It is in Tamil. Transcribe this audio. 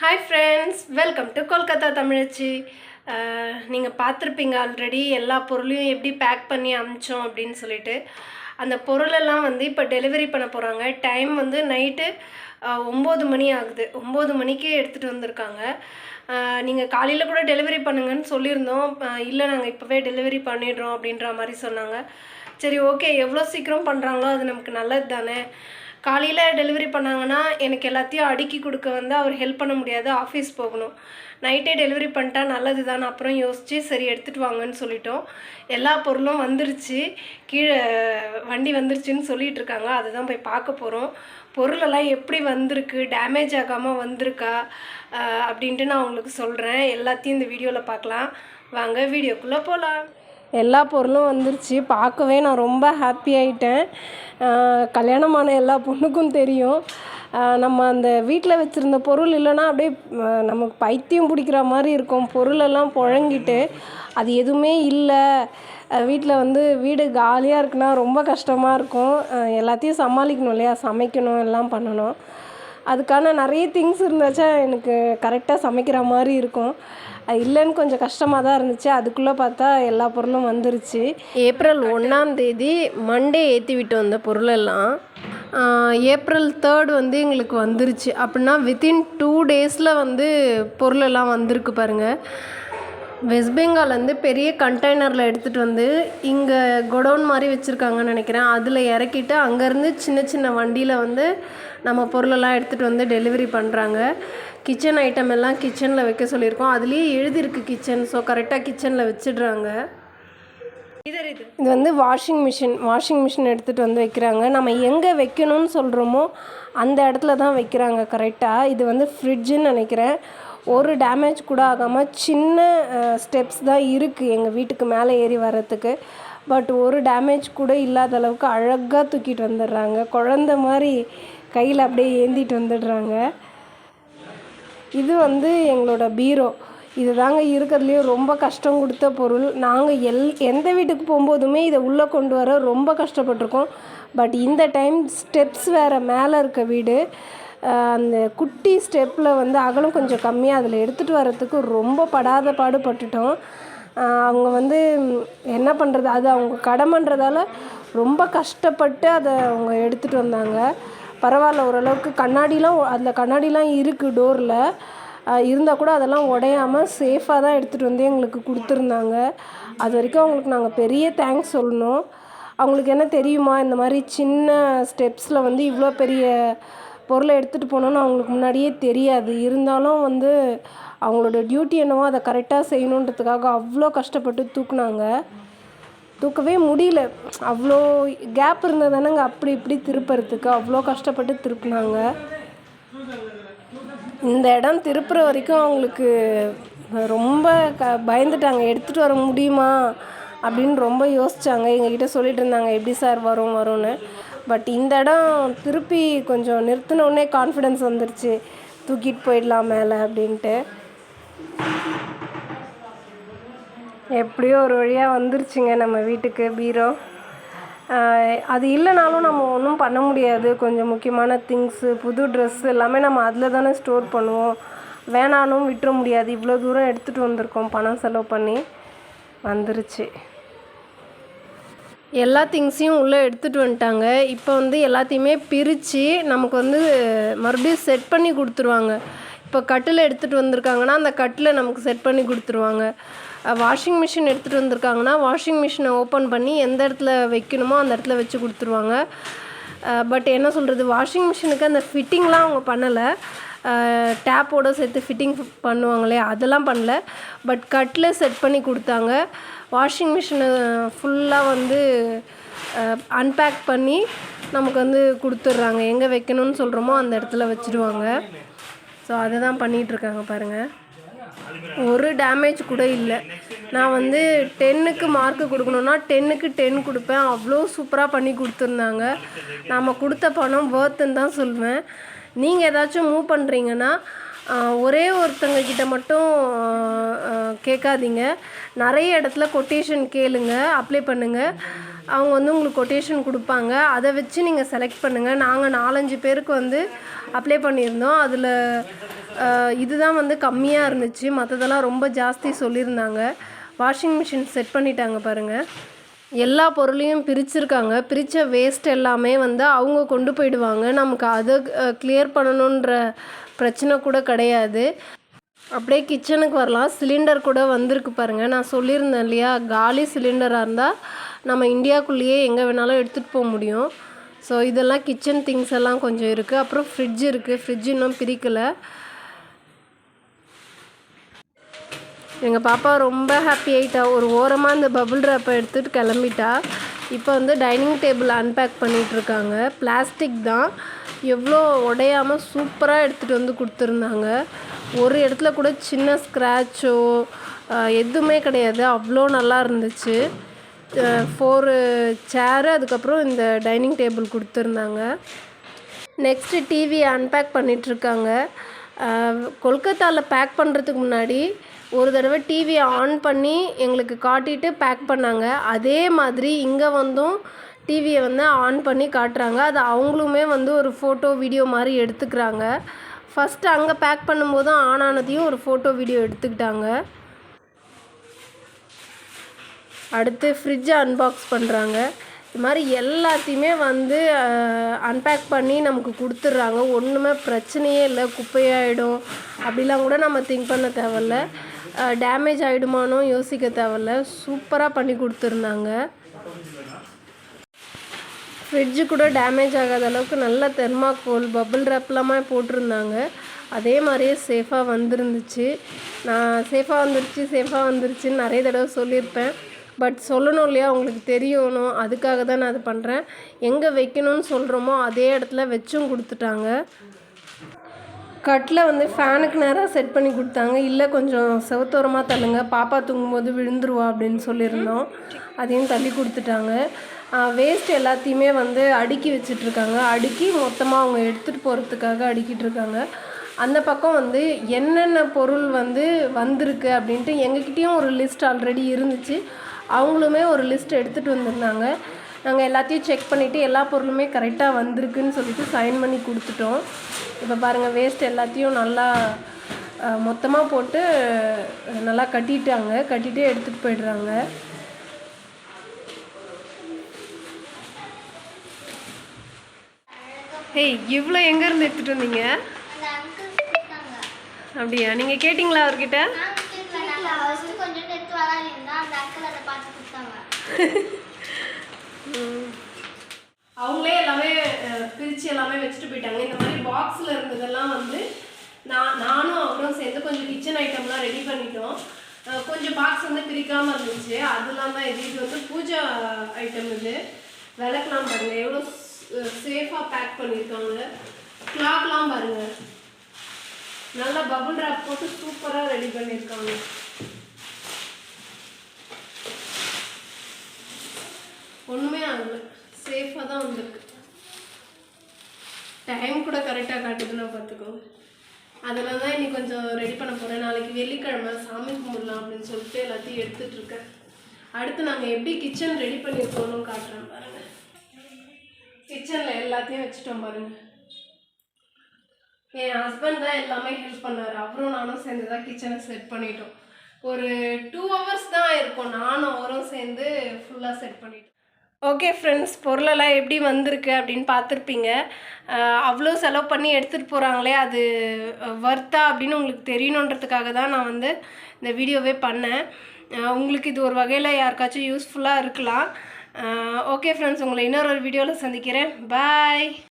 Hi friends welcome to Kolkata தமிழச்சி நீங்கள் பார்த்துருப்பீங்க ஆல்ரெடி எல்லா பொருளையும் எப்படி பேக் பண்ணி அமிச்சோம் அப்படின்னு சொல்லிட்டு. அந்த பொருளெல்லாம் வந்து இப்போ டெலிவரி பண்ண போகிறாங்க டைம் வந்து நைட்டு uh, ஒம்பது மணி ஆகுது. ஒம்பது மணிக்கே எடுத்துகிட்டு வந்திருக்காங்க. Uh, நீங்கள் காலையில் கூட டெலிவரி பண்ணுங்கன்னு சொல்லியிருந்தோம். Uh, இல்லை நாங்கள் இப்போவே டெலிவரி பண்ணிடுறோம் அப்படின்ற மாதிரி சொன்னாங்க. சரி ஓகே எவ்வளோ சீக்கிரம் பண்ணுறாங்களோ அது நமக்கு நல்லது தானே காலையில் டெலிவரி பண்ணாங்கன்னா எனக்கு எல்லாத்தையும் அடுக்கி கொடுக்க வந்து அவர் ஹெல்ப் பண்ண முடியாது ஆஃபீஸ் போகணும். நைட்டே டெலிவரி பண்ணிட்டா நல்லது தானே அப்புறம் யோசித்து சரி எடுத்துகிட்டு வாங்கன்னு சொல்லிட்டோம். எல்லா பொருளும் வந்துருச்சு. கீழே வண்டி வந்துருச்சுன்னு சொல்லிட்டு இருக்காங்க. அதை தான் போய் பார்க்க போகிறோம் பொருளெல்லாம் எப்படி வந்திருக்கு? டேமேஜ் ஆகாமல் வந்திருக்கா? அப்படின்ட்டு நான் உங்களுக்கு சொல்கிறேன் எல்லாத்தையும் இந்த வீடியோவில் பார்க்கலாம். வாங்க வீடியோக்குள்ளே போகலாம் எல்லா பொருளும் வந்துருச்சு. பார்க்கவே நான் ரொம்ப ஹாப்பி ஆயிட்டேன். கல்யாணமான எல்லா பொண்ணுக்கும் தெரியும். நம்ம அந்த வீட்டில் வச்சுருந்த பொருள் இல்லைன்னா அப்படியே நமக்கு பைத்தியம் பிடிக்கிற மாதிரி இருக்கும். பொருளெல்லாம் புழங்கிட்டு அது எதுவுமே இல்லை. வீட்டில் வந்து வீடு காலியாக இருக்குன்னா ரொம்ப கஷ்டமாக இருக்கும். எல்லாத்தையும் சமாளிக்கணும் இல்லையா? சமைக்கணும் எல்லாம் பண்ணணும். அதுக்கான நிறைய திங்ஸ் இருந்தாச்சா எனக்கு கரெக்டாக சமைக்கிற மாதிரி இருக்கும். அது இல்லைன்னு கொஞ்சம் கஷ்டமாக தான் இருந்துச்சு. அதுக்குள்ளே பார்த்தா எல்லா பொருளும் வந்துருச்சு. ஏப்ரல் ஒன்றாம் தேதி மண்டே ஏற்றி விட்டு வந்த பொருளெல்லாம் ஏப்ரல் தேர்ட் வந்து எங்களுக்கு வந்துருச்சு. அப்படின்னா வித்தின் டூ டேஸில் வந்து பொருளெல்லாம் வந்திருக்கு பாருங்கள் வெஸ்ட் பெங்கால்லேருந்து பெரிய கண்டெய்னரில் எடுத்துகிட்டு வந்து இங்கே கொடவுன் மாதிரி வச்சுருக்காங்கன்னு நினைக்கிறேன். அதில் இறக்கிட்டு அங்கேருந்து சின்ன சின்ன வண்டியில் வந்து நம்ம பொருளெல்லாம் எடுத்துகிட்டு வந்து டெலிவரி பண்ணுறாங்க கிச்சன் ஐட்டம் எல்லாம் கிச்சனில் வைக்க சொல்லியிருக்கோம். அதுலேயே எழுதியிருக்கு கிச்சன் ஸோ கரெக்டாக கிச்சனில் வச்சிடுறாங்க. இது வந்து வாஷிங் மிஷின் வாஷிங் மிஷின் எடுத்துகிட்டு வந்து வைக்கிறாங்க. நம்ம எங்கே வைக்கணும்னு சொல்கிறோமோ அந்த இடத்துல தான் வைக்கிறாங்க கரெக்டாக இது வந்து ஃப்ரிட்ஜுன்னு நினைக்கிறேன். ஒரு டேமேஜ் கூட ஆகாமல் சின்ன ஸ்டெப்ஸ் தான் இருக்குது எங்கள் வீட்டுக்கு மேலே ஏறி வர்றதுக்கு. பட் ஒரு டேமேஜ் கூட இல்லாத அளவுக்கு அழகாக தூக்கிட்டு வந்துடுறாங்க. குழந்த மாதிரி கையில் அப்படியே ஏந்திட்டு வந்துடுறாங்க. இது வந்து எங்களோட பீரோ. இது தாங்க இருக்கிறதுலையே ரொம்ப கஷ்டம் கொடுத்த பொருள். நாங்கள் எல் எந்த வீட்டுக்கு போகும்போதுமே இதை உள்ளே கொண்டு வர ரொம்ப கஷ்டப்பட்டிருக்கோம். பட் இந்த டைம் ஸ்டெப்ஸ் வேறு மேலே இருக்க வீடு. அந்த குட்டி ஸ்டெப்பில் வந்து அகலம் கொஞ்சம் கம்மியாக அதில் எடுத்துகிட்டு வர்றதுக்கு ரொம்ப படாத பாடுபட்டுட்டோம். அவங்க வந்து என்ன பண்ணுறது அது அவங்க கடமைன்றதால ரொம்ப கஷ்டப்பட்டு அதை அவங்க எடுத்துகிட்டு வந்தாங்க. பரவாயில்ல ஓரளவுக்கு. கண்ணாடிலாம் அதில் கண்ணாடிலாம் இருக்குது டோரில். இருந்தால் கூட அதெல்லாம் உடையாமல் சேஃபாக தான் எடுத்துகிட்டு வந்து எங்களுக்கு கொடுத்துருந்தாங்க. அது வரைக்கும் அவங்களுக்கு நாங்கள் பெரிய தேங்க்ஸ் சொல்லணும். அவங்களுக்கு என்ன தெரியுமா? இந்த மாதிரி சின்ன ஸ்டெப்ஸில் வந்து இவ்வளோ பெரிய பொருளை எடுத்துகிட்டு போகணுன்னு அவங்களுக்கு முன்னாடியே தெரியாது. இருந்தாலும் வந்து அவங்களோட டியூட்டி என்னவோ அதை கரெக்டாக செய்யணுன்றதுக்காக அவ்வளோ கஷ்டப்பட்டு தூக்குனாங்க. தூக்கவே முடியல. அவ்வளோ கேப் இருந்ததானங்க அப்படி இப்படி திருப்புறதுக்கு. அவ்வளோ கஷ்டப்பட்டு திருப்பினாங்க. இந்த இடம் திருப்புற வரைக்கும் அவங்களுக்கு ரொம்ப க பயந்துட்டாங்க. எடுத்துகிட்டு வர முடியுமா? அப்படின்னு ரொம்ப யோசிச்சாங்க. எங்ககிட்ட சொல்லிட்டு இருந்தாங்க எப்படி சார் வரும் வரும்னு. பட் இந்த இடம் திருப்பி கொஞ்சம் நிறுத்தின உடனே கான்ஃபிடென்ஸ் வந்துருச்சு. தூக்கிட்டு போயிடலாம் மேலே அப்படின்ட்டு. எப்படியோ ஒரு வழியாக வந்துருச்சுங்க நம்ம வீட்டுக்கு பீரோ. அது இல்லைனாலும் நம்ம ஒன்றும் பண்ண முடியாது. கொஞ்சம் முக்கியமான திங்ஸு புது ட்ரெஸ் எல்லாமே நம்ம அதில் தானே ஸ்டோர் பண்ணுவோம். வேணானும் விட்டுற முடியாது. இவ்வளோ தூரம் எடுத்துகிட்டு வந்திருக்கோம். பணம் செலவு பண்ணி வந்துருச்சு. எல்லா திங்ஸையும் உள்ளே எடுத்துகிட்டு வந்துட்டாங்க. இப்போ வந்து எல்லாத்தையுமே பிரித்து நமக்கு வந்து மறுபடியும் செட் பண்ணி கொடுத்துருவாங்க. இப்போ கட்டில் எடுத்துகிட்டு வந்திருக்காங்கன்னா அந்த கட்டில் நமக்கு செட் பண்ணி கொடுத்துருவாங்க. வாஷிங் மிஷின் எடுத்துகிட்டு வந்திருக்காங்கன்னா வாஷிங் மிஷினை ஓப்பன் பண்ணி எந்த இடத்துல வைக்கணுமோ அந்த இடத்துல வச்சு கொடுத்துருவாங்க. பட் என்ன சொல்கிறது வாஷிங் மிஷினுக்கு அந்த ஃபிட்டிங்லாம் அவங்க பண்ணலை. டேப்போடு சேர்த்து ஃபிட்டிங் பண்ணுவாங்களே அதெல்லாம் பண்ணல. பட் கட்டில் செட் பண்ணி கொடுத்தாங்க. வாஷிங் மிஷினை ஃபுல்லாக வந்து அன்பேக் பண்ணி நமக்கு வந்து கொடுத்துட்றாங்க. எங்கே வைக்கணும்னு சொல்கிறோமோ அந்த இடத்துல வச்சுருவாங்க. ஸோ அதை தான் பண்ணிகிட்ருக்காங்க பாருங்கள் ஒரு டேமேஜ் கூட இல்லை. நான் வந்து டென்னுக்கு மார்க்கு கொடுக்கணுன்னா டென்னுக்கு டென் கொடுப்பேன். அவ்வளோ சூப்பராக பண்ணி கொடுத்துருந்தாங்க. நாம் கொடுத்த பணம் வேர்த்துன்னு தான் சொல்லுவேன் நீங்கள் ஏதாச்சும் மூவ் பண்ணுறீங்கன்னா ஒரே ஒருத்தங்க கிட்ட மட்டும் கேட்காதீங்க. நிறைய இடத்துல கொட்டேஷன் கேளுங்க அப்ளை பண்ணுங்கள் அவங்க வந்து உங்களுக்கு கொட்டேஷன் கொடுப்பாங்க. அதை வச்சு நீங்கள் செலக்ட் பண்ணுங்கள் நாங்கள் நாலஞ்சு பேருக்கு வந்து அப்ளை பண்ணியிருந்தோம். அதில் இதுதான் வந்து கம்மியாக இருந்துச்சு. மற்றதெல்லாம் ரொம்ப ஜாஸ்தி சொல்லியிருந்தாங்க. வாஷிங் மிஷின் செட் பண்ணிட்டாங்க பாருங்கள் எல்லா பொருளையும் பிரிச்சிருக்காங்க. பிரித்த வேஸ்ட் எல்லாமே வந்து அவங்க கொண்டு போயிடுவாங்க. நமக்கு அதை கிளியர் பண்ணணுன்ற பிரச்சனை கூட கிடையாது. அப்படியே கிச்சனுக்கு வரலாம். சிலிண்டர் கூட வந்திருக்கு பாருங்கள் நான் சொல்லியிருந்தேன் இல்லையா? காலி சிலிண்டராக இருந்தால் நம்ம இந்தியாக்குள்ளேயே எங்கே வேணாலும் எடுத்துகிட்டு போக முடியும். ஸோ இதெல்லாம் கிச்சன் திங்ஸ் எல்லாம் கொஞ்சம் இருக்குது அப்புறம் ஃப்ரிட்ஜ் இருக்குது ஃப்ரிட்ஜ் இன்னும் பிரிக்கலை. எங்கள் பாப்பா ரொம்ப ஹாப்பி ஆயிட்டா. ஒரு ஓரமாக இந்த பபுள் ரேப்பை எடுத்துகிட்டு கிளம்பிட்டா. இப்போ வந்து டைனிங் டேபிள் அன்பேக் பண்ணிகிட்ருக்காங்க பிளாஸ்டிக் தான். எவ்வளோ உடையாமல் சூப்பராக எடுத்துகிட்டு வந்து கொடுத்துருந்தாங்க. ஒரு இடத்துல கூட சின்ன ஸ்க்ராச்சோ எதுவுமே கிடையாது. அவ்வளோ நல்லா இருந்துச்சு. ஃபோரு சேரு அதுக்கப்புறம் இந்த டைனிங் டேபிள் கொடுத்துருந்தாங்க. நெக்ஸ்ட்டு டிவி அன்பேக் பண்ணிகிட்ருக்காங்க கொல்கத்தாவில் பேக் பண்ணுறதுக்கு முன்னாடி ஒரு தடவை டிவியை ஆன் பண்ணி எங்களுக்கு காட்டிட்டு பேக் பண்ணாங்க. அதே மாதிரி இங்கே வந்தும் டிவியை வந்து ஆன் பண்ணி காட்டுறாங்க. அது அவங்களுமே வந்து ஒரு ஃபோட்டோ வீடியோ மாதிரி எடுத்துக்கிறாங்க. ஃபஸ்ட்டு அங்கே பேக் பண்ணும்போதும் ஆன் ஆனதையும் ஒரு ஃபோட்டோ வீடியோ எடுத்துக்கிட்டாங்க. அடுத்து ஃப்ரிட்ஜை அன்பாக்ஸ் பண்ணுறாங்க இது மாதிரி எல்லாத்தையுமே வந்து அன்பேக் பண்ணி நமக்கு கொடுத்துட்றாங்க. ஒன்றுமே பிரச்சனையே இல்லை. குப்பையாயிடும். அப்படிலாம் கூட நம்ம திங்க் பண்ண தேவையில்ல. டேமேஜ் ஆகிடுமானோ யோசிக்க தேவையில்ல. சூப்பராக பண்ணி கொடுத்துருந்தாங்க. ஃப்ரிட்ஜு கூட டேமேஜ் ஆகாத அளவுக்கு நல்ல தெர்மாக்கோல் பபுள் ரேப்லாமே போட்டிருந்தாங்க. அதே மாதிரியே சேஃபாக வந்துருந்துச்சு. நான் சேஃபாக வந்துருச்சு சேஃபாக வந்துருச்சுன்னு நிறைய தடவை சொல்லியிருப்பேன். பட் சொல்லணும் இல்லையா உங்களுக்கு தெரியணும். அதுக்காக தான் நான் அது பண்ணுறேன் எங்கே வைக்கணும்னு சொல்கிறோமோ அதே இடத்துல வச்சும் கொடுத்துட்டாங்க. கட்டில் வந்து ஃபேனுக்கு நேராக செட் பண்ணி கொடுத்தாங்க. இல்லை கொஞ்சம் செவத்தோரமாக தள்ளுங்க. பாப்பா தூங்கும்போது விழுந்துருவா அப்படின்னு சொல்லியிருந்தோம். அதையும் தள்ளி கொடுத்துட்டாங்க. வேஸ்ட் எல்லாத்தையுமே வந்து அடுக்கி வச்சிட்ருக்காங்க. அடுக்கி மொத்தமாக அவங்க எடுத்துகிட்டு போகிறதுக்காக அடுக்கிட்டு இருக்காங்க. அந்த பக்கம் வந்து என்னென்ன பொருள் வந்து வந்திருக்கு அப்படின்ட்டு எங்ககிட்டேயும் ஒரு லிஸ்ட் ஆல்ரெடி இருந்துச்சு. அவங்களுமே ஒரு லிஸ்ட் எடுத்துகிட்டு வந்திருந்தாங்க. நாங்கள் எல்லாத்தையும் செக் பண்ணிவிட்டு எல்லா பொருளுமே கரெக்டாக வந்திருக்குன்னு சொல்லிட்டு சைன் பண்ணி கொடுத்துட்டோம். இப்போ பாருங்கள் வேஸ்ட் எல்லாத்தையும் நல்லா மொத்தமாக போட்டு நல்லா கட்டிட்டாங்க. கட்டிகிட்டே எடுத்துகிட்டு போயிடுறாங்க. ஏய் இவ்வளோ எங்கேருந்து எடுத்துகிட்டு வந்தீங்க? அப்படியா? நீங்கள் கேட்டிங்களா அவர்கிட்ட? அவசரம் கொஞ்சம் எடுத்து விளாடிருந்தா அந்த அங்கிள் அதை பார்த்து கொடுத்தாங்க. அவங்களே எல்லாமே பிரித்து எல்லாமே வச்சுட்டு போயிட்டாங்க. இந்த மாதிரி பாக்ஸில் இருந்ததெல்லாம் வந்து நான் நானும் அவரும் சேர்ந்து கொஞ்சம் கிச்சன் ஐட்டம்லாம் ரெடி பண்ணிட்டோம். கொஞ்சம் பாக்ஸ் வந்து பிரிக்காமல் இருந்துச்சு. அதெல்லாம் தான் இது இது வந்து பூஜா ஐட்டம் இது. விளக்கெலாம் பாருங்க. எவ்வளோ சேஃபாக பேக் பண்ணியிருக்காங்க. கிளாக்லாம் பாருங்கள் நல்லா பபுள் ரேப் போட்டு சூப்பராக ரெடி பண்ணியிருக்காங்க ஒன்றுமே ஆகல சேஃபாக தான் வந்திருக்கு டைம் கூட கரெக்டாக காட்டுதுன்னா பார்த்துக்கோங்க அதில் தான் இன்னைக்கு கொஞ்சம் ரெடி பண்ண போகிறேன் நாளைக்கு வெள்ளிக்கிழமை சாமி கும்பிடலாம் அப்படின்னு சொல்லிட்டு எல்லாத்தையும் எடுத்துகிட்ருக்கேன் அடுத்து நாங்கள் எப்படி கிச்சன் ரெடி பண்ணியிருக்கோன்னு காட்டுறேன் பாருங்கள் கிச்சனில் எல்லாத்தையும் வச்சுட்டோம் பாருங்க. என் ஹஸ்பண்ட் தான் எல்லாமே ஹெல்ப் பண்ணார். அவரும் நானும் சேர்ந்து தான் கிச்சனை செட் பண்ணிட்டோம். ஒரு டூ ஹவர்ஸ் தான் இருக்கும். நானும் அவரும் சேர்ந்து ஃபுல்லாக செட் பண்ணிட்டோம். ஓகே ஃப்ரெண்ட்ஸ் பொருளெல்லாம் எப்படி வந்திருக்கு அப்படின்னு பார்த்துருப்பீங்க. அவ்வளோ செலவு பண்ணி எடுத்துகிட்டு போகிறாங்களே அது வர்த்தா அப்படின்னு உங்களுக்கு தெரியணுன்றதுக்காக தான் நான் வந்து இந்த வீடியோவே பண்ணேன். உங்களுக்கு இது ஒரு வகையில் யாருக்காச்சும் யூஸ்ஃபுல்லாக இருக்கலாம். ஓகே ஃப்ரெண்ட்ஸ் உங்களை இன்னொரு ஒரு வீடியோவில் சந்திக்கிறேன். பாய்